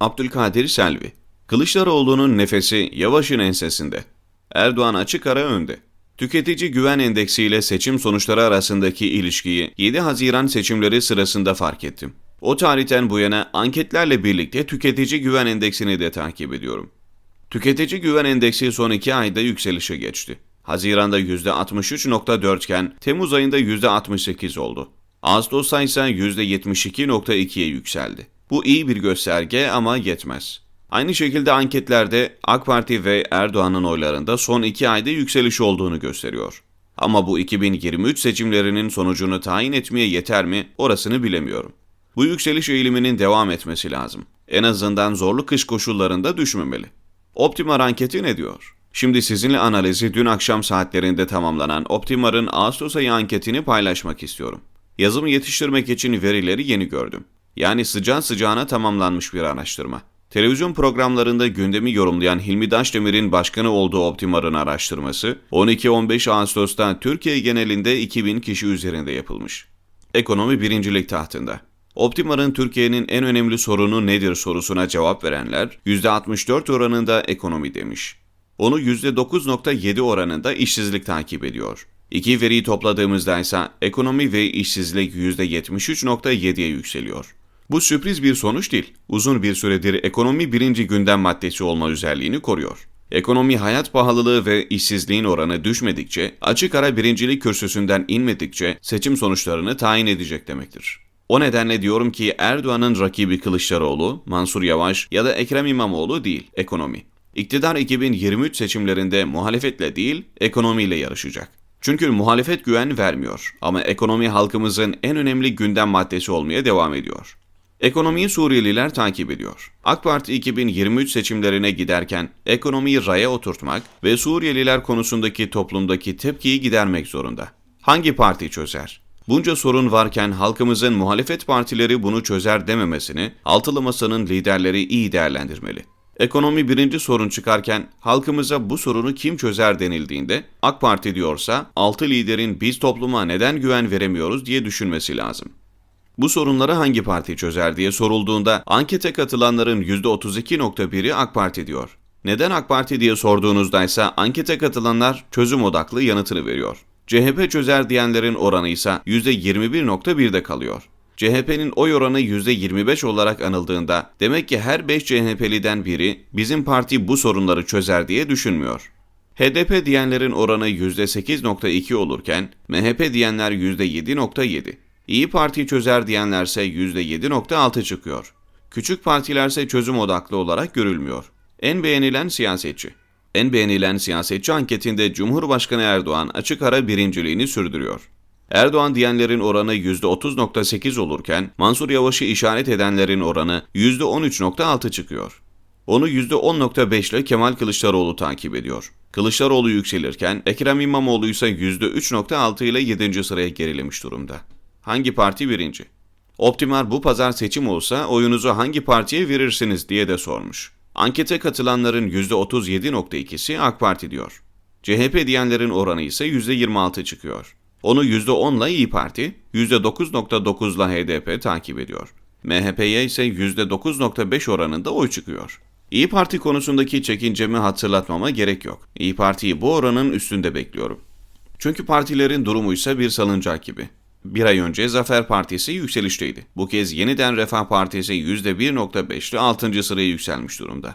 Abdülkadir Selvi Kılıçdaroğlu'nun nefesi Yavaş'ın ensesinde. Erdoğan açık ara önde. Tüketici güven endeksi ile seçim sonuçları arasındaki ilişkiyi 7 Haziran seçimleri sırasında fark ettim. O tarihten bu yana anketlerle birlikte tüketici güven endeksini de takip ediyorum. Tüketici güven endeksi son 2 ayda yükselişe geçti. Haziranda %63.4 iken Temmuz ayında %68 oldu. Ağustos'ta ise %72.2'ye yükseldi. Bu iyi bir gösterge ama yetmez. Aynı şekilde anketlerde AK Parti ve Erdoğan'ın oylarında son 2 ayda yükseliş olduğunu gösteriyor. Ama bu 2023 seçimlerinin sonucunu tayin etmeye yeter mi orasını bilemiyorum. Bu yükseliş eğiliminin devam etmesi lazım. En azından zorlu kış koşullarında düşmemeli. Optimar anketi ne diyor? Şimdi sizinle analizi dün akşam saatlerinde tamamlanan Optimar'ın Ağustos ayı anketini paylaşmak istiyorum. Yazımı yetiştirmek için verileri yeni gördüm. Yani sıcağı sıcağına tamamlanmış bir araştırma. Televizyon programlarında gündemi yorumlayan Hilmi Daşdemir'in başkanı olduğu Optimar'ın araştırması 12-15 Ağustos'ta Türkiye genelinde 2000 kişi üzerinde yapılmış. Ekonomi birincilik tahtında. Optimar'ın Türkiye'nin en önemli sorunu nedir sorusuna cevap verenler %64 oranında ekonomi demiş. Onu %9.7 oranında işsizlik takip ediyor. İki veriyi topladığımızda ise ekonomi ve işsizlik %73.7'ye yükseliyor. Bu sürpriz bir sonuç değil. Uzun bir süredir ekonomi birinci gündem maddesi olma özelliğini koruyor. Ekonomi hayat pahalılığı ve işsizliğin oranı düşmedikçe, açık ara birincilik kürsüsünden inmedikçe seçim sonuçlarını tayin edecek demektir. O nedenle diyorum ki Erdoğan'ın rakibi Kılıçdaroğlu, Mansur Yavaş ya da Ekrem İmamoğlu değil, ekonomi. İktidar 2023 seçimlerinde muhalefetle değil, ekonomiyle yarışacak. Çünkü muhalefet güven vermiyor ama ekonomi halkımızın en önemli gündem maddesi olmaya devam ediyor. Ekonomiyi Suriyeliler takip ediyor. AK Parti 2023 seçimlerine giderken ekonomiyi raya oturtmak ve Suriyeliler konusundaki toplumdaki tepkiyi gidermek zorunda. Hangi parti çözer? Bunca sorun varken halkımızın muhalefet partileri bunu çözer dememesini altılı masanın liderleri iyi değerlendirmeli. Ekonomi birinci sorun çıkarken halkımıza bu sorunu kim çözer denildiğinde AK Parti diyorsa altı liderin biz topluma neden güven veremiyoruz diye düşünmesi lazım. Bu sorunları hangi parti çözer diye sorulduğunda ankete katılanların %32.1'i AK Parti diyor. Neden AK Parti diye sorduğunuzda ise ankete katılanlar çözüm odaklı yanıtını veriyor. CHP çözer diyenlerin oranı ise %21.1'de kalıyor. CHP'nin oy oranı %25 olarak anıldığında demek ki her 5 CHP'liden biri bizim parti bu sorunları çözer diye düşünmüyor. HDP diyenlerin oranı %8.2 olurken MHP diyenler %7.7. İyi Parti çözer diyenlerse %7.6 çıkıyor. Küçük partilerse çözüm odaklı olarak görülmüyor. En beğenilen siyasetçi. En beğenilen siyasetçi anketinde Cumhurbaşkanı Erdoğan açık ara birinciliğini sürdürüyor. Erdoğan diyenlerin oranı %30.8 olurken Mansur Yavaş'ı işaret edenlerin oranı %13.6 çıkıyor. Onu %10.5 ile Kemal Kılıçdaroğlu takip ediyor. Kılıçdaroğlu yükselirken Ekrem İmamoğlu ise %3.6 ile 7. sıraya gerilemiş durumda. Hangi parti birinci? Optimar bu pazar seçim olsa oyunuzu hangi partiye verirsiniz diye de sormuş. Ankete katılanların %37.2'si AK Parti diyor. CHP diyenlerin oranı ise %26 çıkıyor. Onu %10'la İyi Parti, %9.9'la HDP takip ediyor. MHP'ye ise %9.5 oranında oy çıkıyor. İyi Parti konusundaki çekincemi hatırlatmama gerek yok. İyi Parti'yi bu oranın üstünde bekliyorum. Çünkü partilerin durumu ise bir salıncak gibi. Bir ay önce Zafer Partisi yükselişteydi. Bu kez yeniden Refah Partisi %1.5'li 6. sıraya yükselmiş durumda.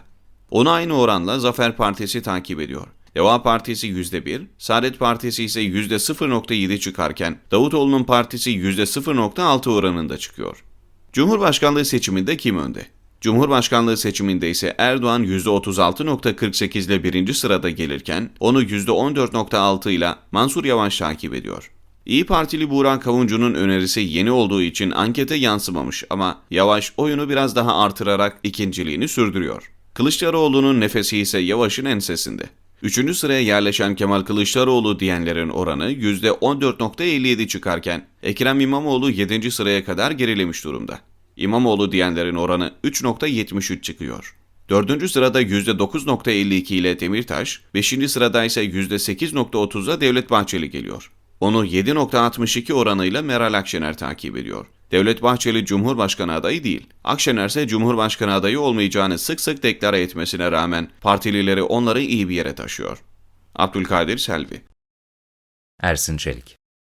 Onu aynı oranla Zafer Partisi takip ediyor. Deva Partisi %1, Saadet Partisi ise %0.7 çıkarken Davutoğlu'nun partisi %0.6 oranında çıkıyor. Cumhurbaşkanlığı seçiminde kim önde? Cumhurbaşkanlığı seçiminde ise Erdoğan %36.48 ile birinci sırada gelirken onu %14.6 ile Mansur Yavaş takip ediyor. İyi Partili Buğra Kavuncu'nun önerisi yeni olduğu için ankete yansımamış ama Yavaş oyunu biraz daha artırarak ikinciliğini sürdürüyor. Kılıçdaroğlu'nun nefesi ise Yavaş'ın ensesinde. Üçüncü sıraya yerleşen Kemal Kılıçdaroğlu diyenlerin oranı %14.57 çıkarken Ekrem İmamoğlu 7. sıraya kadar gerilemiş durumda. İmamoğlu diyenlerin oranı 3.73 çıkıyor. Dördüncü sırada %9.52 ile Demirtaş, beşinci sırada ise %8.30'la Devlet Bahçeli geliyor. Onu 7.62 oranıyla Meral Akşener takip ediyor. Devlet Bahçeli Cumhurbaşkanı adayı değil. Akşener ise Cumhurbaşkanı adayı olmayacağını sık sık deklare etmesine rağmen partilileri onları iyi bir yere taşıyor. Abdülkadir Selvi Ersin Çelik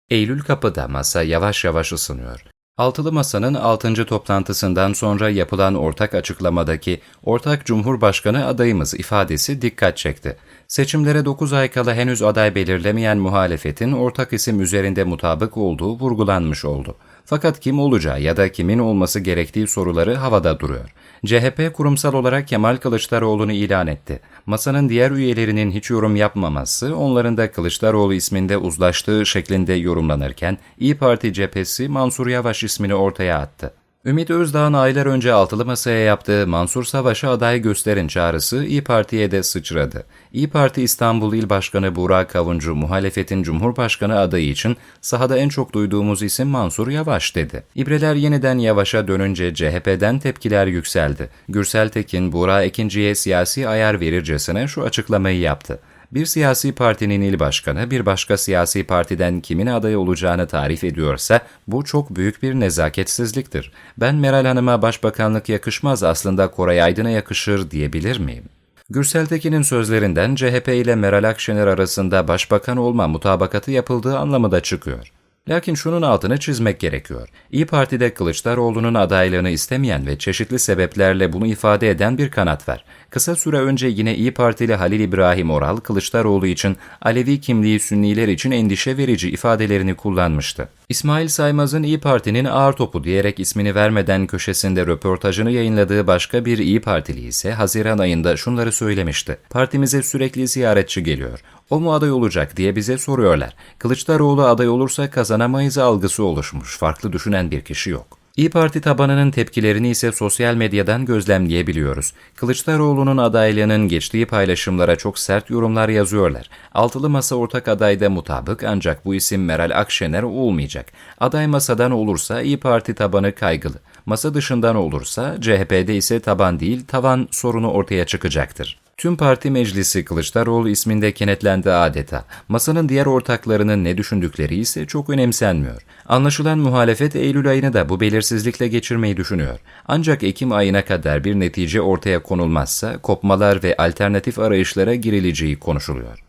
Eylül kapıda masa yavaş yavaş ısınıyor. Altılı Masa'nın 6. toplantısından sonra yapılan ortak açıklamadaki ortak Cumhurbaşkanı adayımız ifadesi dikkat çekti. Seçimlere 9 ay kala henüz aday belirlemeyen muhalefetin ortak isim üzerinde mutabık olduğu vurgulanmış oldu. Fakat kim olacağı ya da kimin olması gerektiği soruları havada duruyor. CHP kurumsal olarak Kemal Kılıçdaroğlu'nu ilan etti. Masanın diğer üyelerinin hiç yorum yapmaması, onların da Kılıçdaroğlu isminde uzlaştığı şeklinde yorumlanırken, İyi Parti cephesi Mansur Yavaş ismini ortaya attı. Ümit Özdağ'ın aylar önce altılı masaya yaptığı Mansur Savaş'a aday gösterin çağrısı İyi Parti'ye de sıçradı. İyi Parti İstanbul İl Başkanı Burak Kavuncu muhalefetin Cumhurbaşkanı adayı için sahada en çok duyduğumuz isim Mansur Yavaş dedi. İbreler yeniden Yavaş'a dönünce CHP'den tepkiler yükseldi. Gürsel Tekin, Burak Ekinci'ye siyasi ayar verircesine şu açıklamayı yaptı. Bir siyasi partinin il başkanı bir başka siyasi partiden kimin aday olacağını tarif ediyorsa bu çok büyük bir nezaketsizliktir. Ben Meral Hanım'a başbakanlık yakışmaz aslında Koray Aydın'a yakışır diyebilir miyim? Gürsel Tekin'in sözlerinden CHP ile Meral Akşener arasında başbakan olma mutabakatı yapıldığı anlamı da çıkıyor. Lakin şunun altını çizmek gerekiyor. İyi Parti'de Kılıçdaroğlu'nun adaylığını istemeyen ve çeşitli sebeplerle bunu ifade eden bir kanat var. Kısa süre önce yine İyi Partili Halil İbrahim Oral, Kılıçdaroğlu için Alevi kimliği Sünniler için endişe verici ifadelerini kullanmıştı. İsmail Saymaz'ın İyi Parti'nin ağır topu diyerek ismini vermeden köşesinde röportajını yayınladığı başka bir İyi Partili ise Haziran ayında şunları söylemişti. Partimize sürekli ziyaretçi geliyor. O mu aday olacak diye bize soruyorlar. Kılıçdaroğlu aday olursa kazanamayız algısı oluşmuş. Farklı düşünen bir kişi yok. İyi Parti tabanının tepkilerini ise sosyal medyadan gözlemleyebiliyoruz. Kılıçdaroğlu'nun adaylığının geçtiği paylaşımlara çok sert yorumlar yazıyorlar. Altılı masa ortak adayda mutabık ancak bu isim Meral Akşener olmayacak. Aday masadan olursa İyi Parti tabanı kaygılı. Masa dışından olursa CHP'de ise taban değil tavan sorunu ortaya çıkacaktır. Tüm parti meclisi Kılıçdaroğlu isminde kenetlendi adeta. Masanın diğer ortaklarının ne düşündükleri ise çok önemsenmiyor. Anlaşılan muhalefet Eylül ayını da bu belirsizlikle geçirmeyi düşünüyor. Ancak Ekim ayına kadar bir netice ortaya konulmazsa kopmalar ve alternatif arayışlara girileceği konuşuluyor.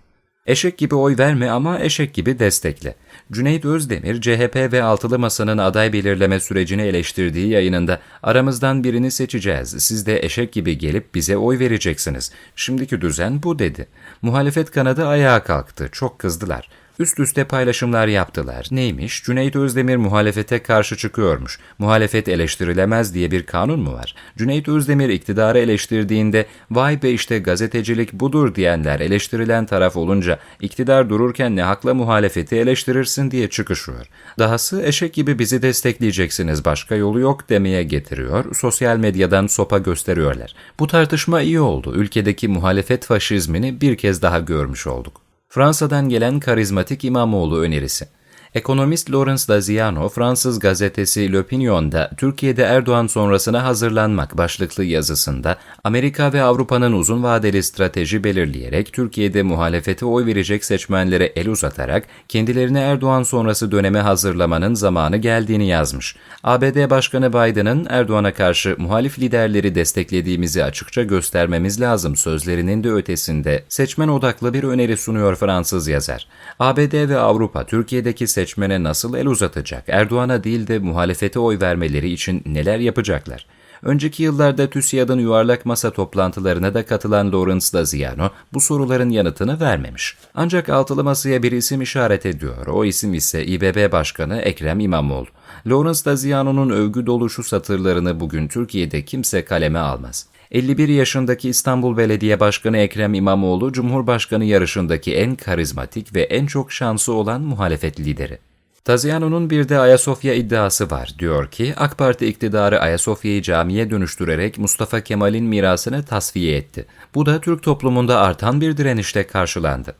Eşek gibi oy verme ama eşek gibi destekle. Cüneyt Özdemir, CHP ve Altılı Masa'nın aday belirleme sürecini eleştirdiği yayınında aramızdan birini seçeceğiz, siz de eşek gibi gelip bize oy vereceksiniz. Şimdiki düzen bu dedi. Muhalefet kanadı ayağa kalktı, çok kızdılar. Üst üste paylaşımlar yaptılar. Neymiş? Cüneyt Özdemir muhalefete karşı çıkıyormuş. Muhalefet eleştirilemez diye bir kanun mu var? Cüneyt Özdemir iktidarı eleştirdiğinde vay be işte gazetecilik budur diyenler eleştirilen taraf olunca iktidar dururken ne hakla muhalefeti eleştirirsin diye çıkışıyor. Dahası eşek gibi bizi destekleyeceksiniz başka yolu yok demeye getiriyor. Sosyal medyadan sopa gösteriyorlar. Bu tartışma iyi oldu. Ülkedeki muhalefet faşizmini bir kez daha görmüş olduk. Fransa'dan gelen karizmatik İmamoğlu önerisi. Ekonomist Lawrence Daziano, Fransız gazetesi L'Opinion'da Türkiye'de Erdoğan sonrasına hazırlanmak başlıklı yazısında Amerika ve Avrupa'nın uzun vadeli strateji belirleyerek Türkiye'de muhalefete oy verecek seçmenlere el uzatarak kendilerini Erdoğan sonrası döneme hazırlamanın zamanı geldiğini yazmış. ABD Başkanı Biden'ın Erdoğan'a karşı muhalif liderleri desteklediğimizi açıkça göstermemiz lazım sözlerinin de ötesinde seçmen odaklı bir öneri sunuyor Fransız yazar. ABD ve Avrupa Türkiye'deki seçmen seçmene nasıl el uzatacak? Erdoğan'a değil de muhalefete oy vermeleri için neler yapacaklar? Önceki yıllarda TÜSİAD'ın yuvarlak masa toplantılarına da katılan Lawrence Daziano bu soruların yanıtını vermemiş. Ancak altılı masaya bir isim işaret ediyor. O isim ise İBB Başkanı Ekrem İmamoğlu. Lawrence Daziano'nun övgü dolu şu satırlarını bugün Türkiye'de kimse kaleme almaz. 51 yaşındaki İstanbul Belediye Başkanı Ekrem İmamoğlu, Cumhurbaşkanı yarışındaki en karizmatik ve en çok şansı olan muhalefet lideri. Taziano'nun bir de Ayasofya iddiası var. Diyor ki AK Parti iktidarı Ayasofya'yı camiye dönüştürerek Mustafa Kemal'in mirasını tasfiye etti. Bu da Türk toplumunda artan bir direnişle karşılandı.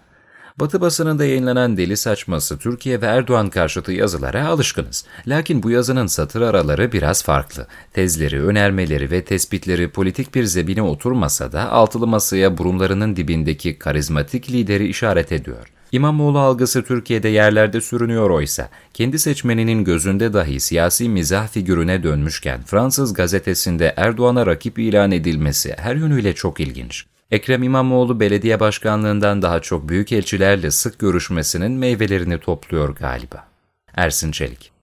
Batı basınında yayınlanan deli saçması Türkiye ve Erdoğan karşıtı yazılara alışkınız. Lakin bu yazının satır araları biraz farklı. Tezleri, önermeleri ve tespitleri politik bir zebine oturmasa da altılı masaya burunlarının dibindeki karizmatik lideri işaret ediyor. İmamoğlu algısı Türkiye'de yerlerde sürünüyor oysa, kendi seçmeninin gözünde dahi siyasi mizah figürüne dönmüşken Fransız gazetesinde Erdoğan'a rakip ilan edilmesi her yönüyle çok ilginç. Ekrem İmamoğlu belediye başkanlığından daha çok büyükelçilerle sık görüşmesinin meyvelerini topluyor galiba. Ersin Çelik